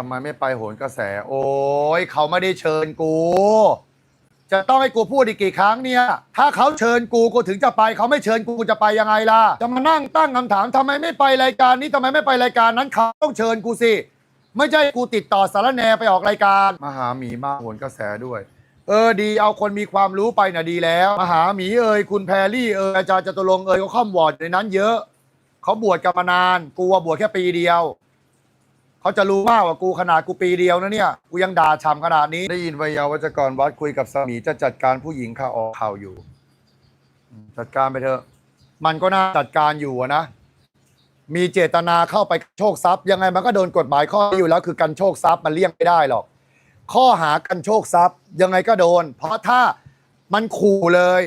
ทำไมไม่ไปโหนกระแส โอ้ยเขาไม่ได้เชิญกู จะต้องให้กูพูดอีกกี่ครั้งเนี่ย ถ้าเขาเชิญกูกูถึงจะไป เขาไม่เชิญกูกูจะไปยังไงล่ะ จะมานั่งตั้งคำถามทำไมไม่ไปรายการนี้ทำไมไม่ไปรายการนั้นเขาต้องเชิญกูสิ ไม่ใช่กูติดต่อสารแหนไปออกรายการมาหาหมีมาโหนกระแสด้วย เออดีเอาคนมีความรู้ไปน่ะดีแล้วมหาหมีเอ่ยคุณแพรรี่เอ่ยอาจารย์จตุรงค์เอ่ยเขาข้อมวอร์ดในนั้นเยอะเขาบวชกันมานาน กูว่าบวชแค่ปีเดียว เขาจะรู้มากกว่ากูขนาดกูปีเดียวนะเนี่ย กูยังด่าฉ่ำขนาดนี้ ได้ยินวิยาวัจกรวัดคุยกับสามีจะจัดการผู้หญิงข่าวออกข่าวอยู่ จัดการไปเถอะ มันก็น่าจัดการอยู่อะนะ มีเจตนาเข้าไปโชคทรัพย์ ยังไงมันก็โดนกฎหมายข้อนี้อยู่แล้วคือกันโชคทรัพย์มันเลี่ยงไม่ได้หรอก ข้อหากันโชคทรัพย์ ยังไงก็โดน เพราะถ้ามันขู่เลย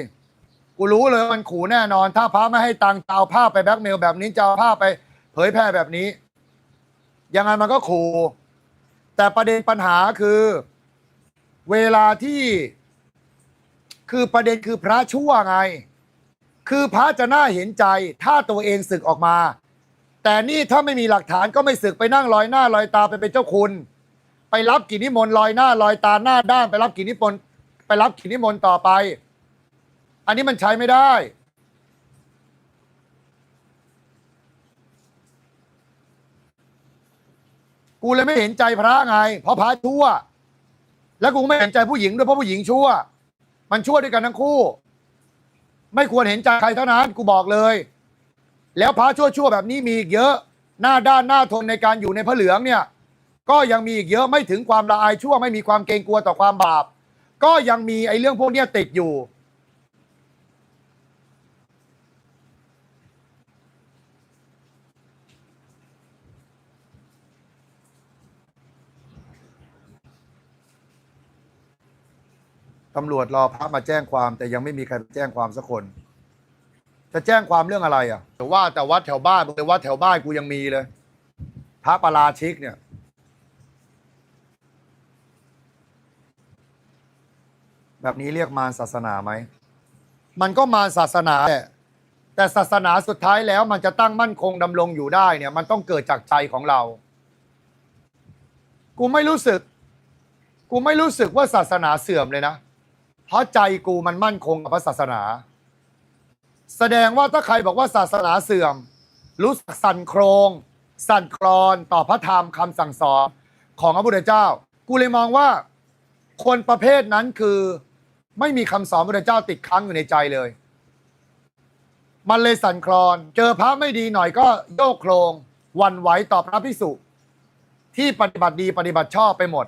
กูรู้เลยมันขู่แน่นอน ถ้าพระไม่ให้ตังค์จะเอาภาพไปแบล็กเมลแบบนี้จะเอาภาพไป เผยแพร่แบบนี้ ยังไงมันก็ขู่แต่ประเด็นปัญหาคือ เวลาที่ คือประเด็นคือพระชั่วไง คือพระจะน่าเห็นใจ ถ้าตัวเองศึกออกมา แต่นี่ถ้าไม่มีหลักฐานก็ไม่ศึกไปนั่งลอยหน้าลอยตาไปเป็นเจ้าคุณ ไปรับกิจนิมนต์ลอยหน้าลอยตาหน้าด้านไปรับกิจนิมนต์ไปรับกิจนิมนต์ต่อไป อันนี้มันใช้ไม่ได้ กูเลยไม่เห็นใจพระไง เพราะพระชั่ว แล้วกูไม่เห็นใจผู้หญิงด้วยเพราะผู้หญิงชั่ว มันชั่วด้วยกันทั้งคู่ ไม่ควรเห็นใจใครเท่านั้นกูบอกเลย แล้วพระชั่วๆแบบนี้มีอีกเยอะ หน้าด้านหน้าทนในการอยู่ในพระเหลืองเนี่ย ก็ยังมีอีกเยอะไม่ถึงความละอายชั่ว ไม่มีความเกรงกลัวต่อความบาป ก็ยังมีไอ้เรื่องพวกเนี้ยติดอยู่ ตำรวจรอพระมาแจ้งความ แต่ยังไม่มีใครแจ้งความสักคน จะแจ้งความเรื่องอะไรอะแต่ว่าแต่วัดแถวบ้านแต่วัดแถวบ้านกูยังมีเลยพระประราชิกเนี่ย แบบนี้เรียกมารศาสนาไหม มันก็มารศาสนาแหละแต่ศาสนาสุดท้ายแล้วมันจะตั้งมั่นคงดำรงอยู่ได้เนี่ย มันต้องเกิดจากใจของเรา กูไม่รู้สึก กูไม่รู้สึกว่าศาสนาเสื่อมเลยนะ เพราะใจกูมันมั่นคงกับพระศาสนา แสดงว่าถ้าใครบอกว่าศาสนาเสื่อม รู้สึกสั่นโครงสั่นคลอนต่อพระธรรมคำสั่งสอนของพระพุทธเจ้า กูเลยมองว่า คนประเภทนั้นคือไม่มีคำสอนพระพุทธเจ้าติดค้างอยู่ในใจเลย มันเลยสั่นคลอน เจอพระไม่ดีหน่อยก็โยกโครงวันไหวต่อพระพิสุที่ปฏิบัติดีปฏิบัติชอบไปหมด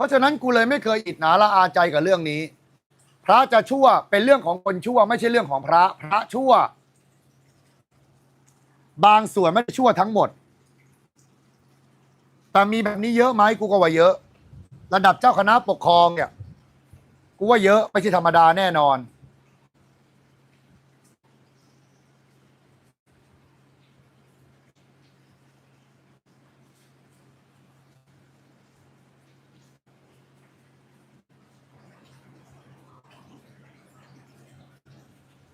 ราะฉะนั้นกูเลยไม่เคยอิจฉาละอาใจกับเรื่องนี้ พระจะชั่วเป็นเรื่องของคนชั่ว ไม่ใช่เรื่องของพระ พระชั่ว บางส่วนไม่ได้ชั่วทั้งหมด แต่มีแบบนี้เยอะไหมกูก็ว่าเยอะ ระดับเจ้าคณะปกครองเนี่ยกูว่าเยอะไม่ใช่ธรรมดาแน่นอน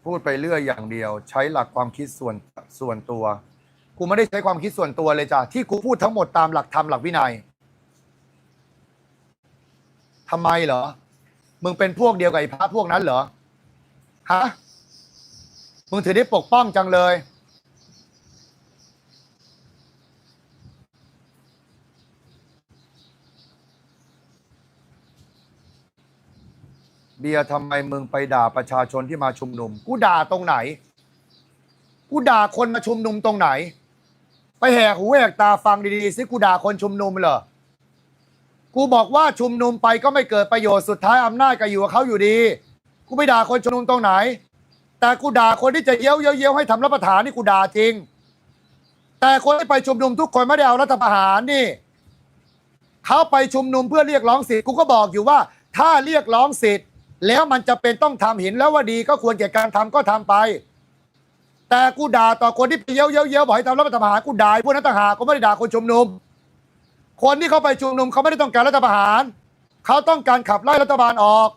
พูดไปเรื่อยอย่างเดียว ใช้หลักความคิดส่วนส่วนตัวกูไม่ได้ใช้ความคิดส่วนตัวเลยจ้ะที่กูพูดทั้งหมดตามหลักธรรมหลักวินัยทำไมเหรอ มึงเป็นพวกเดียวกับไอ้พระพวกนั้นเหรอฮะมึงถือได้ปกป้องจังเลย เบียร์ทำไมมึงไปด่าประชาชนที่มาชุมนุม กูด่าตรงไหน กูด่าคนมาชุมนุมตรงไหน ไปแหกหูแหกตาฟังดีๆสิกูด่าคนชุมนุมเหรอ กูบอกว่าชุมนุมไปก็ไม่เกิดประโยชน์สุดท้ายอำนาจก็อยู่กับเขาอยู่ดี กูไม่ด่าคนชุมนุมตรงไหน แต่กูด่าคนที่จะเย้ยวเย้ยวเย้ยวให้ทำรัฐประหารนี่กูด่าจริง แต่คนที่ไปชุมนุมทุกคนไม่ได้เอารัฐประหารนี่เขาไปชุมนุมเพื่อเรียกร้องสิทธิ์กูก็บอกอยู่ว่า ถ้าเรียกร้องสิทธิ์ แล้วมันจะเป็นต้องทำเห็นแล้วว่าดีก็ควรแก่การทำก็ทำไป แต่กูด่าต่อคนที่ไปเย้ยวเย้ยวเย้ยบอกให้ทำรัฐประหารกูด่าไอ้พวกนั้นต่างหากกูไม่ได้ด่าคนชุมนุม คนที่เขาไปชุมนุมเขาไม่ได้ต้องการรัฐประหารเขาต้องการขับไล่รัฐบาลออก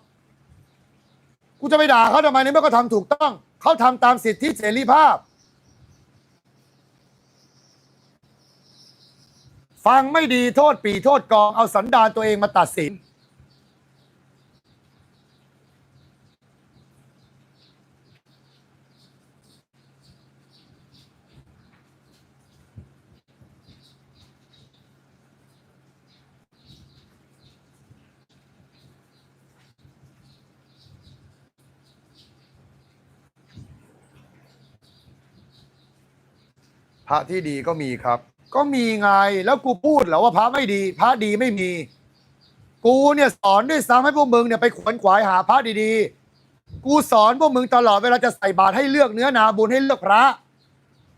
กูจะไปด่าเขาทำไมในเมื่อเขาทำถูกต้องเขาทำตามสิทธิเสรีภาพ ฟังไม่ดีโทษปีโทษกองเอาสันดานตัวเองมาตัดสิน พระที่ดีก็มีครับ ก็มีไงแล้วกูพูดเหรอว่าพระไม่ดี พระดีไม่มี กูเนี่ยสอนด้วยซ้ำให้พวกมึงเนี่ยไปขวนขวายหาพระดีๆ กูสอนพวกมึงตลอดเวลาจะใส่บาตรให้เลือกเนื้อนาบุญให้เลือกพระ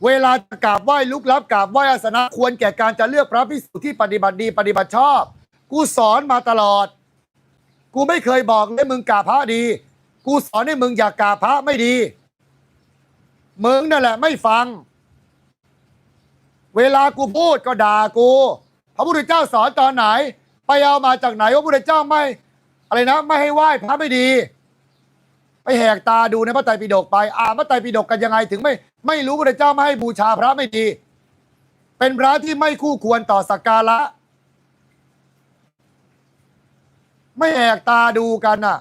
เวลาจะกราบไหว้ลุกลับกราบไหว้อาสนะควรแก่การจะเลือกพระพิสุที่ปฏิบัติดี ปฏิบัติชอบ กูสอนมาตลอด กูไม่เคยบอกเลยมึงกราบพระดี กูสอนให้มึงอย่ากกราบพระไม่ดีมึงนั่นแหละไม่ฟัง เวลากูพูดก็ด่ากู พระพุทธเจ้าสอนตอนไหน ไปเอามาจากไหนว่าพระพุทธเจ้าไม่ อะไรนะ ไม่ให้ไหว้พระไม่ดี ไปแหกตาดูในพระไตรปิฎกไป อ่านพระไตรปิฎกกันยังไงถึงไม่ ไม่รู้พระพุทธเจ้าไม่ให้บูชาพระไม่ดี เป็นพระที่ไม่คู่ควรต่อสักการะ ไม่แหกตาดูกันน่ะ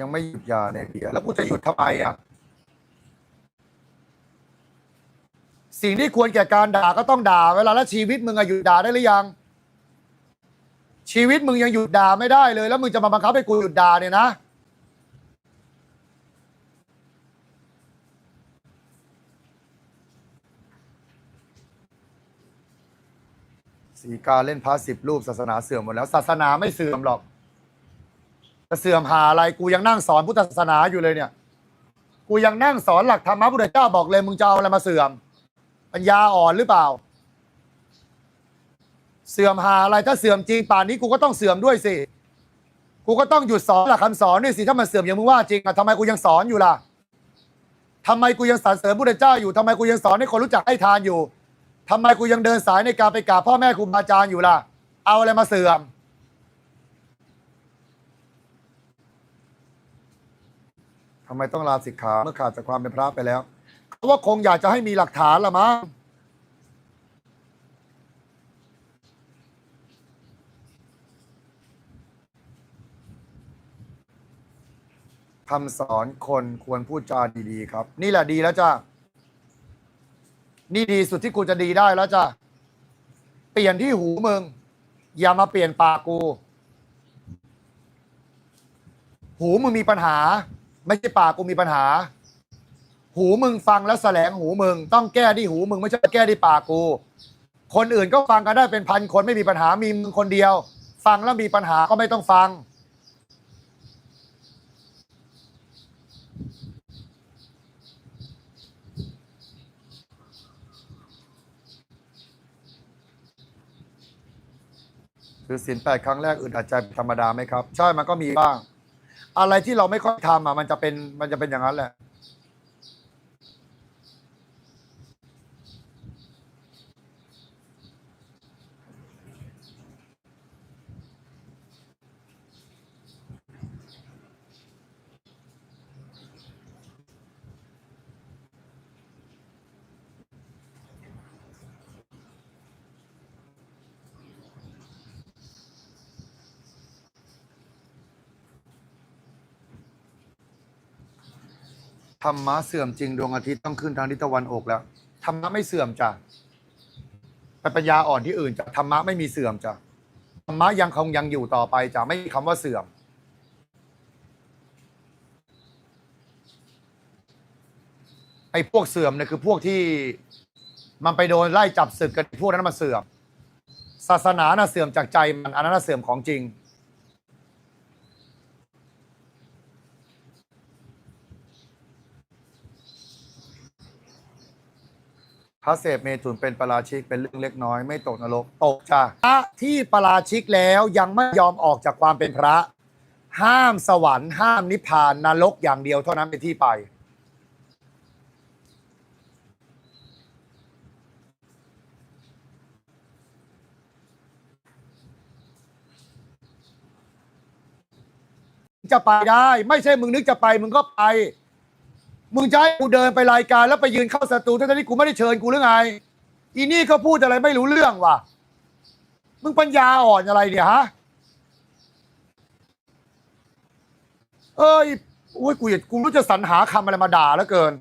ยังไม่หยุดยาเนี่ยเดียแล้วกูจะหยุดทำไมอะ สิ่งที่ควรแก่การด่าก็ต้องด่า เวลาแล้วชีวิตมึงอะหยุดด่าได้หรือยัง ชีวิตมึงยังหยุดด่าไม่ได้เลย แล้วมึงจะมาบังคับให้กูหยุดด่าเนี่ยนะสีกาเล่นพระสิบรูปศาสนาเสื่อมหมดแล้ว ศาสนาไม่เสื่อมหรอก จะเสื่อมหาอะไรกูยังนั่งสอนพุทธศาสนาอยู่เลยเนี่ย กูยังนั่งสอนหลักธรรมะพุทธเจ้าบอกเลยมึงจะเอาอะไรมาเสื่อม ปัญญาอ่อนหรือเปล่า เสื่อมหาอะไรถ้าเสื่อมจริงป่านนี้กูก็ต้องเสื่อมด้วยสิกูก็ต้องหยุดสอนหลักคำสอนด้วยสิถ้ามันเสื่อมอย่างมึงว่าจริงอะทำไมกูยังสอนอยู่ล่ะทำไมกูยังสรรเสริญพุทธเจ้าอยู่ทำไมกูยังสอนให้คนรู้จักให้ทานอยู่ทำไมกูยังเดินสายในการไปกราบพ่อแม่ครูบาอาจารย์อยู่ล่ะ เอาอะไรมาเสื่อม ทำไมต้องลาสิกขาเมื่อขาดจากความเป็นพระไปแล้วเขาว่าคงอยากจะให้มีหลักฐานละมั้งคำสอนคนควรพูดจาดีๆ ครับ นี่แหละดีแล้วจ้านี่ดีสุดที่กูจะดีได้แล้วจ้าเปลี่ยนที่หูมึง อย่ามาเปลี่ยนปากกู หูมึงมีปัญหา ไม่ใช่ปากกูมีปัญหา หูมึงฟังแล้วแสลงหูมึง ต้องแก้ที่หูมึงไม่ใช่แก้ที่ปากกู คนอื่นก็ฟังกันได้เป็นพันคนไม่มีปัญหามีมึงคนเดียว ฟังแล้วมีปัญหาก็ไม่ต้องฟัง คือศีลแปดครั้งแรกอึดอัดใจเป็นธรรมดาไหมครับ ใช่มันก็มีบ้าง อะไรที่เราไม่ค่อยทำอะมันจะเป็นมันจะเป็นอย่างนั้นแหละ ธรรมะเสื่อมจริงดวงอาทิตย์ต้องขึ้นทางทิศตะวันออกแล้วธรรมะไม่เสื่อมจ้ะไปปัญญาอ่อนที่อื่นจ้ะธรรมะไม่มีเสื่อมจ้ะธรรมะยังคงยังอยู่ต่อไปจ้ะไม่มีคำว่าเสื่อมไอ้พวกเสื่อมเนี่ยคือพวกที่มันไปโดนไล่จับศึกกันพวกนั้นมาเสื่อม ศาสนาน่ะเสื่อมจากใจมันอันนั้นเสื่อมของจริง ระเศษเมถุนเป็นประราชิกเป็นเรื่องเล็กน้อย ไม่ตกนรกตกจ้าพระที่ประราชิกแล้วยังไม่ยอมออกจากความเป็นพระ ห้ามสวรรค์ห้ามนิพพานนรกอย่างเดียวเท่านั้นเป็นที่ไป จะไปได้ ไม่ใช่มึงนึกจะไปมึงก็ไป มึงจะให้กูเดินไปรายการแล้วไปยืนเข้าสตูทั้งๆที่กูไม่ได้เชิญกูหรือไง อีนี่เขาพูดอะไรไม่รู้เรื่องว่ะ มึงปัญญาอ่อนอะไรเนี่ยฮะ เอ้ยโอ้ยกูอยากกูรู้จะสรรหาคำอะไรมาด่าแล้วเกิน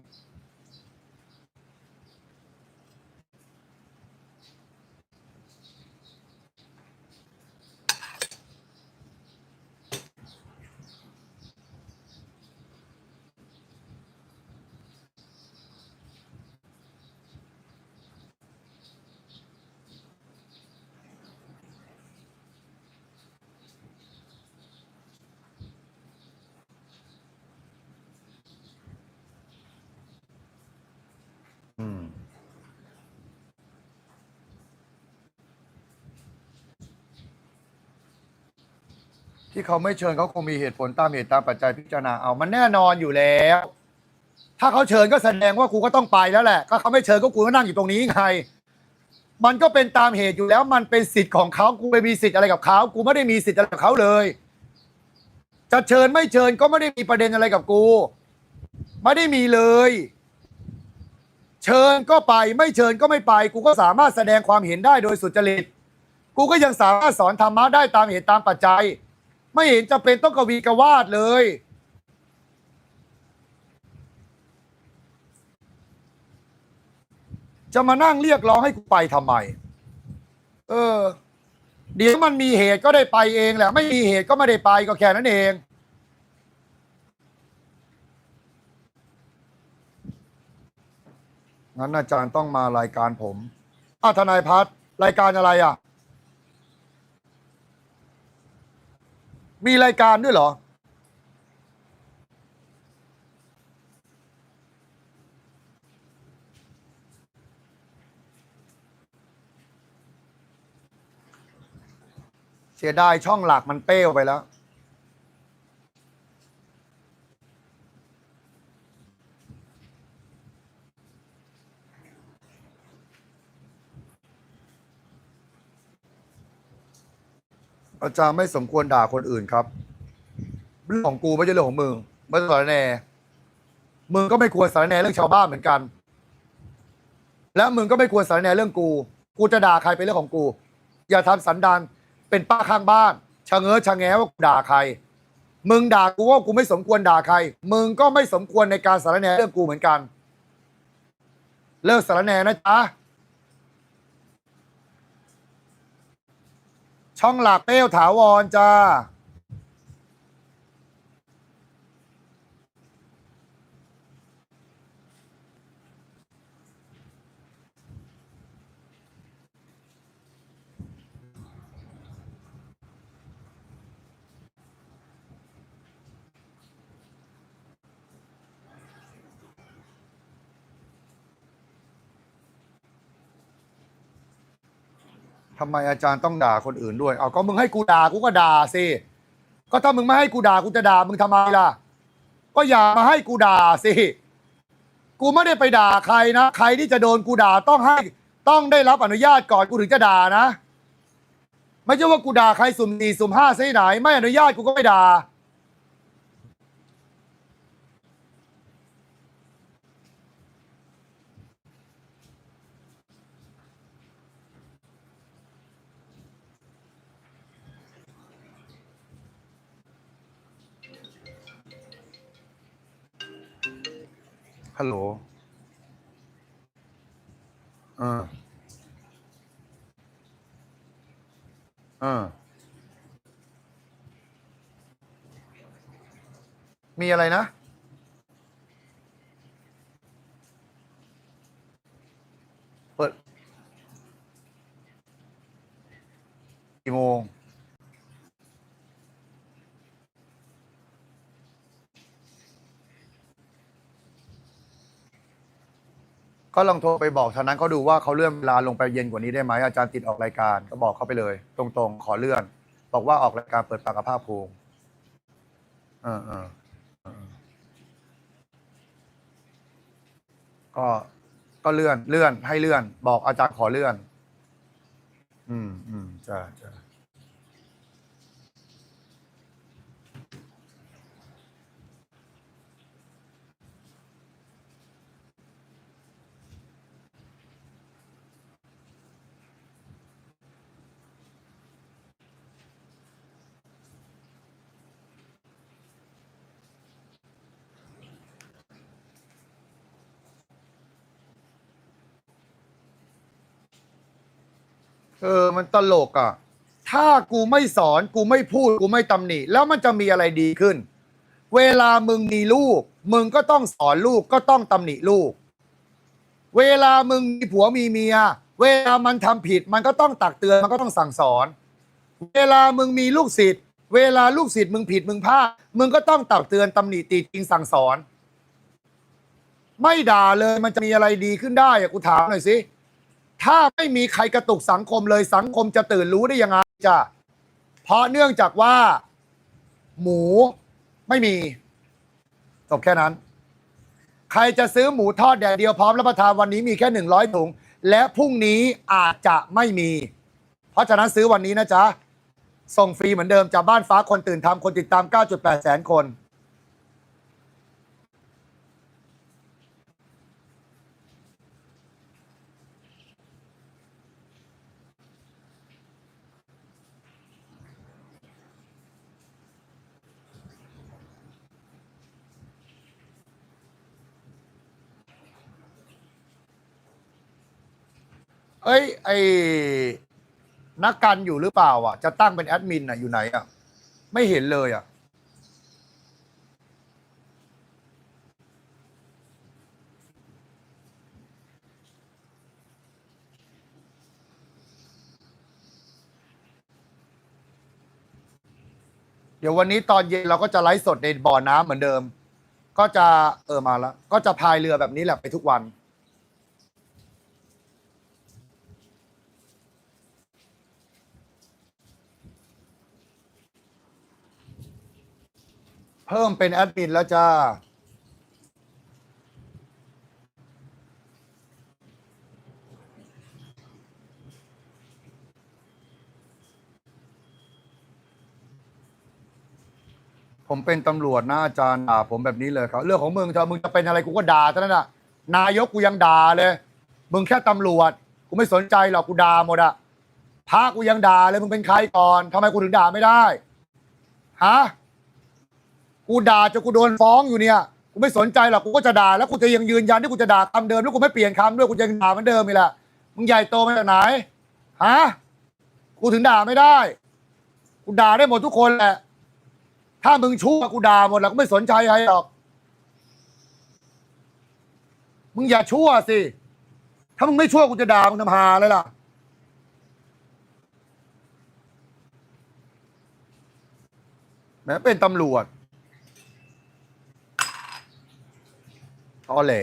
เขาไม่เชิญเขาคงมีเหตุผลตามเหตุตามปัจจัยพิจารณาเอามันแน่นอนอยู่แล้ว ถ้าเขาเชิญก็แสดงว่ากูก็ต้องไปแล้วแหละ ก็เขาไม่เชิญก็กูก็นั่งอยู่ตรงนี้ไงมันก็เป็นตามเหตุอยู่แล้ว มันเป็นสิทธิ์ของเขากูไปมีสิทธิ์อะไรกับเขากูไม่ได้มีสิทธิ์อะไรกับเขาเลย จะเชิญไม่เชิญก็ไม่ได้มีประเด็นอะไรกับกู ไม่ได้มีเลย เชิญก็ไปไม่เชิญก็ไม่ไป กูก็สามารถแสดงความเห็นได้โดยสุจริต กูก็ยังสามารถสอนธรรมะได้ตามเหตุตามปัจจัย ไม่เห็นจะเป็นต้องกวีกวาดเลย จะมานั่งเรียกร้องให้กูไปทำไม เออ เดี๋ยวมันมีเหตุก็ได้ไปเองแหละ ไม่มีเหตุก็ไม่ได้ไปก็แค่นั้นเองงั้นอาจารย์ต้องมารายการผมอ้าวทนายพัฒน์รายการอะไรอะ มีรายการด้วยเหรอ เสียดายช่องหลักมันเป้วไปแล้ว อาจารย์ไม่สมควรด่าคนอื่นครับ เรื่องของกูไม่ใช่เรื่องของมึงไม่ต้องสารแหนมึงก็ไม่ควรสารแหนเรื่องชาวบ้านเหมือนกัน และมึงก็ไม่ควรสารแหนเรื่องกู กูจะด่าใครเป็นเรื่องของกู อย่าทำสันดานเป็นป้าข้างบ้านชะเง้อชะแงว่ากูด่าใคร มึงด่ากูว่ากูไม่สมควรด่าใคร มึงก็ไม่สมควรในการสารแหนเรื่องกูเหมือนกัน เลิกสารแหนนะจ๊ะ ช่องหลักเป้วถาวรจ้า ทำไมอาจารย์ต้องด่าคนอื่นด้วย เอาก็มึงให้กูด่ากูก็ด่าสิ ก็ถ้ามึงไม่ให้กูด่ากูจะด่ามึงทำไมล่ะ ก็อย่ามาให้กูด่าสิ กูไม่ได้ไปด่าใครนะ ใครที่จะโดนกูด่าต้องให้ต้องได้รับอนุญาตก่อนกูถึงจะด่านะ ไม่ใช่ว่ากูด่าใครสุ่มสี่สุ่มห้าซะที่ไหน ไม่อนุญาตกูก็ไม่ด่า ฮัลโหลอ่าออมีอะไรนะ เปิด กี่โมง ก็ลองโทรไปบอกทางนั้นเขาดูว่าเขาเลื่อนเวลาลงไปเย็นกว่านี้ได้ไหมอาจารย์ติดออกรายการก็บอกเขาไปเลย ตรงๆ ขอเลื่อน บอกว่าออกรายการเปิดปากกับภาคภูมิเออเออก็ก็เลื่อนเลื่อนให้เลื่อน บอกอาจารย์ขอเลื่อน อืมอืมจ้าจ้า เออมันตลกอะ ถ้ากูไม่สอนกูไม่พูด กูไม่ตำหนิ แล้วมันจะมีอะไรดีขึ้น เวลามึงมีลูก มึงก็ต้องสอนลูกก็ต้องตำหนิลูก เวลามึงมีผัวมีเมีย เวลามันทำผิด มันก็ต้องตักเตือนมันก็ต้องสั่งสอน เวลามึงมีลูกศิษย์เวลาลูกศิษย์มึงผิดมึงพลาดมึงก็ต้องตักเตือนตำหนิติจริงสั่งสอน ไม่ด่าเลยมันจะมีอะไรดีขึ้นได้อะกูถามหน่อยสิ ถ้าไม่มีใครกระตุกสังคมเลยสังคมจะตื่นรู้ได้ยังไงจ้ะเพราะเนื่องจากว่า หมูไม่มีจบแค่นั้น ใครจะซื้อหมูทอดแดดเดียวพร้อมรับประทานวันนี้มีแค่หนึ่งร้อยถุง และพรุ่งนี้อาจจะไม่มี เพราะฉะนั้นซื้อวันนี้นะจ๊ะ ส่งฟรีเหมือนเดิมจากบ้านฟ้าคนตื่นทำคนติดตาม 9.8 แสนคน เอ้ย ไอ้นักการอยู่หรือเปล่า อะ จะตั้งเป็นแอดมินอะอยู่ไหนอะ ไม่เห็นเลยอะ เดี๋ยววันนี้ตอนเย็นเราก็จะไลฟ์สดในบ่อน้ำเหมือนเดิม ก็จะเออมาแล้ว ก็จะพายเรือแบบนี้แหละไปทุกวัน เพิ่มเป็นแอดมินแล้วจ้า ผมเป็นตำรวจนะอาจารย์ด่าผมแบบนี้เลยครับ เรื่องของมึงเธอมึงจะเป็นอะไรกูก็ด่าเท่านั้นน่ะ นายกกูยังด่าเลย มึงแค่ตำรวจ กูไม่สนใจหรอกกูด่าหมดอะพระกูยังด่าเลยมึงเป็นใครก่อนทำไมกูถึงด่าไม่ได้ฮะ กูด่าจนกูโดนฟ้องอยู่เนี่ยกูไม่สนใจหรอกกูก็จะด่าแล้วกูจะยังยืนยันที่กูจะด่าคำเดิมแล้วกูไม่เปลี่ยนคำด้วยกูยังด่าเหมือนเดิมนี่แหละมึงใหญ่โตมาจากไหนฮะกูถึงด่าไม่ได้กูด่าได้หมดทุกคนแหละ ถ้ามึงชั่วกูด่าหมดแหละกูไม่สนใจใครหรอกมึงอย่าชั่วสิ ถ้ามึงไม่ชั่วกูจะด่ามึงทำหาเลยล่ะแม้เป็นตำรวจ ตอแหล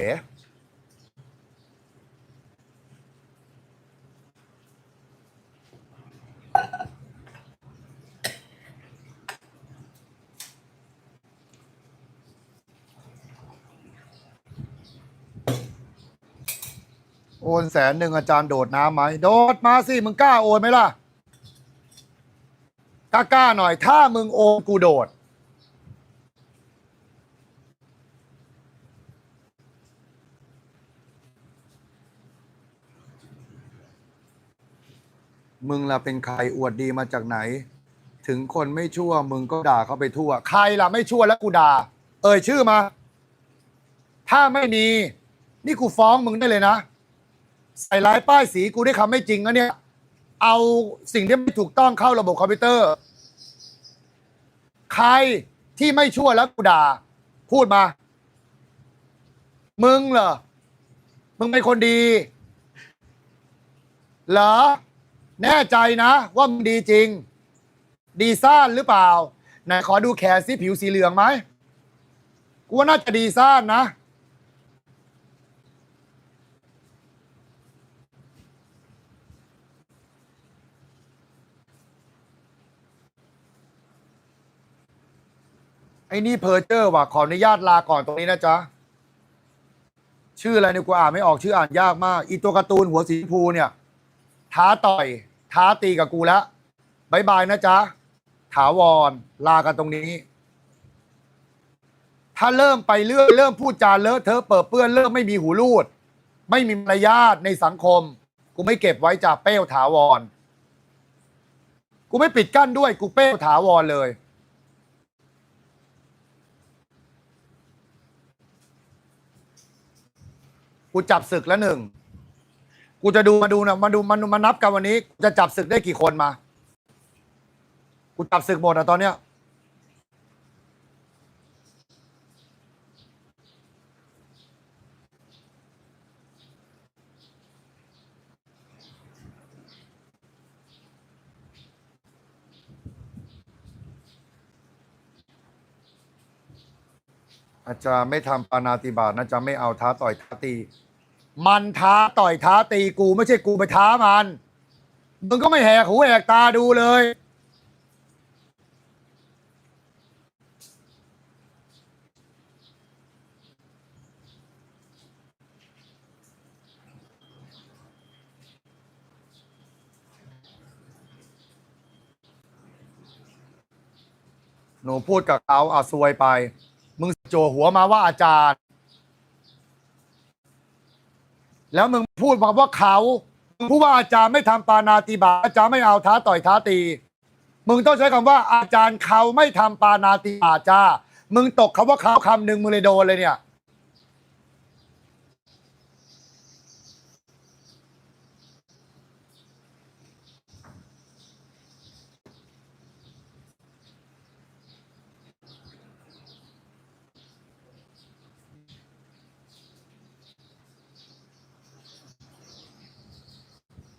โอนแสนหนึ่งอาจารย์โดดน้ำไหมโดดมาสิ มึงกล้าโอนไหมล่ะ กล้ากล้าหน่อยถ้ามึงโอนกูโดด มึงล่ะเป็นใครอวดดีมาจากไหน ถึงคนไม่ชั่ว มึงก็ด่าเขาไปทั่ว ใครล่ะไม่ชั่วแล้วกูด่า เอ่ยชื่อมา ถ้าไม่มี นี่กูฟ้องมึงได้เลยนะ ใส่ร้ายป้ายสีกูได้คำไม่จริงนะเนี่ย เอาสิ่งที่ไม่ถูกต้องเข้าระบบคอมพิวเตอร์ ใครที่ไม่ชั่วแล้วกูด่า พูดมา มึงเหรอ มึงเป็นคนดี เหรอ แน่ใจนะ ว่ามึงดีจริง ดีซ่านหรือเปล่า ไหนขอดูแขนสิผิวสีเหลืองไหมกูว่าน่าจะดีซ่านนะ ไอ้นี่เพอร์เจอร์ว่ะ ขออนุญาตลาก่อนตรงนี้นะจ๊ะ ชื่ออะไรเนี่ยกูอ่านไม่ออกชื่ออ่านยากมาก อีตัวการ์ตูนหัวสีชมพูเนี่ย ท้าต่อย ท้าตีกับกูแล้วบายบายนะจ๊ะ ถาวร ลากันตรงนี้ ถ้าเริ่มไปเรื่อยเริ่มพูดจาเลอะเทอะเปิดเปื้อนเริ่มไม่มีหูรูด ไม่มีมารยาทในสังคม กูไม่เก็บไว้จาเป้วถาวร กูไม่ปิดกั้นด้วย กูเป้วถาวรเลย กูจับศึกแล้วหนึ่ง กูจะดูมาดูนะมาดูมาดูมานับกันวันนี้จะจับศึกได้กี่คนมา กูจับศึกหมดอะตอนเนี้ยอาจารย์ไม่ทำปานาติบาตนะจะไม่เอาท้าต่อยท้าตี มันท้าต่อยท้าตีกูไม่ใช่กูไปท้ามันมึงก็ไม่แหกหูแหกตาดูเลย หนูพูดกับเขาอะซวยไป มึงโจหัวมาว่าอาจารย์ แล้วมึงพูดมาว่าเขามึงพูดว่าอาจารย์ไม่ทำปานาติบาอาจารย์ไม่เอาท้าต่อยท้าตี มึงต้องใช้คำว่าอาจารย์เขาไม่ทำปานาติบาจ้า มึงตกคำว่าเขาคำหนึ่งมึงเลยโดนเลยเนี่ย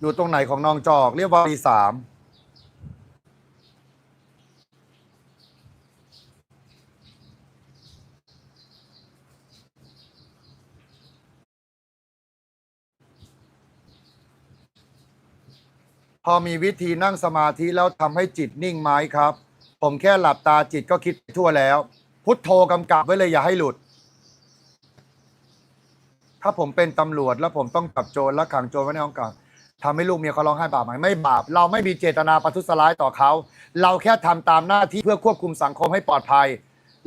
อยู่ตรงไหนของนองจอก เรียกว่าดีสามพอมีวิธีนั่งสมาธิแล้วทำให้จิตนิ่งไหมครับ ผมแค่หลับตาจิตก็คิดไปทั่วแล้ว พุทโธกำกับไว้เลยอย่าให้หลุด ถ้าผมเป็นตำรวจแล้วผมต้องจับโจรและขังโจรไว้ในห้องขัง ทำให้ลูกเมียเขาร้องไห้บาปไหมไม่บาป เราไม่มีเจตนาประทุษร้ายต่อเขา เราแค่ทำตามหน้าที่เพื่อควบคุมสังคมให้ปลอดภัย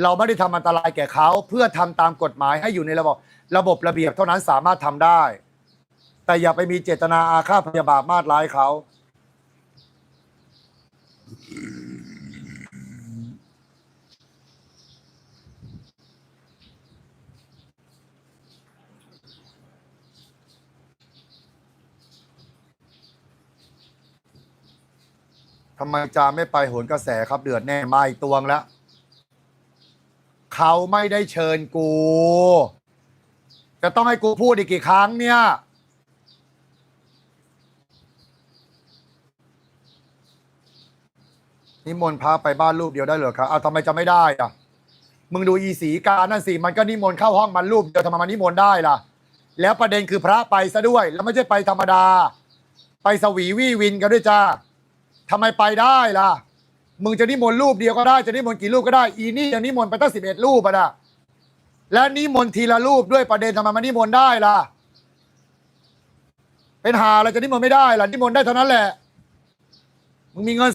เราไม่ได้ทำอันตรายแก่เขา เพื่อทำตามกฎหมายให้อยู่ในระบบระบบระเบียบเท่านั้นสามารถทำได้ แต่อย่าไปมีเจตนาอาฆาตพยาบาทมาดร้ายเขา ทำไมจาไม่ไปโหนกระแสครับ เดือดแน่มาอีกตวงแล้ว เขาไม่ได้เชิญกู จะต้องให้กูพูดอีกกี่ครั้งเนี่ย นิมนต์พระไปบ้านรูปเดียวได้เหรอครับเอาทำไมจะไม่ได้อะ มึงดูอีสีการนั่นสิ มันก็นิมนต์เข้าห้องมันรูปเดียวทำไมมันนิมนต์ได้ล่ะ แล้วประเด็นคือพระไปซะด้วย แล้วไม่ใช่ไปธรรมดา ไปสวีวี่วินกันด้วยจ้า ทำไมไปได้ล่ะ มึงจะนิมนต์รูปเดียวก็ได้ จะนิมนต์กี่รูปก็ได้ อีนี่ยังนิมนต์ไปตั้งสิบเอ็ดรูปอะนะและนิมนต์ทีละรูปด้วยประเด็นทำไมมันนิมนต์ได้ล่ะ เป็นหาอะไรจะนิมนต์ไม่ได้ล่ะนิมนต์ได้เท่านั้นแหละ มึงมีเงิน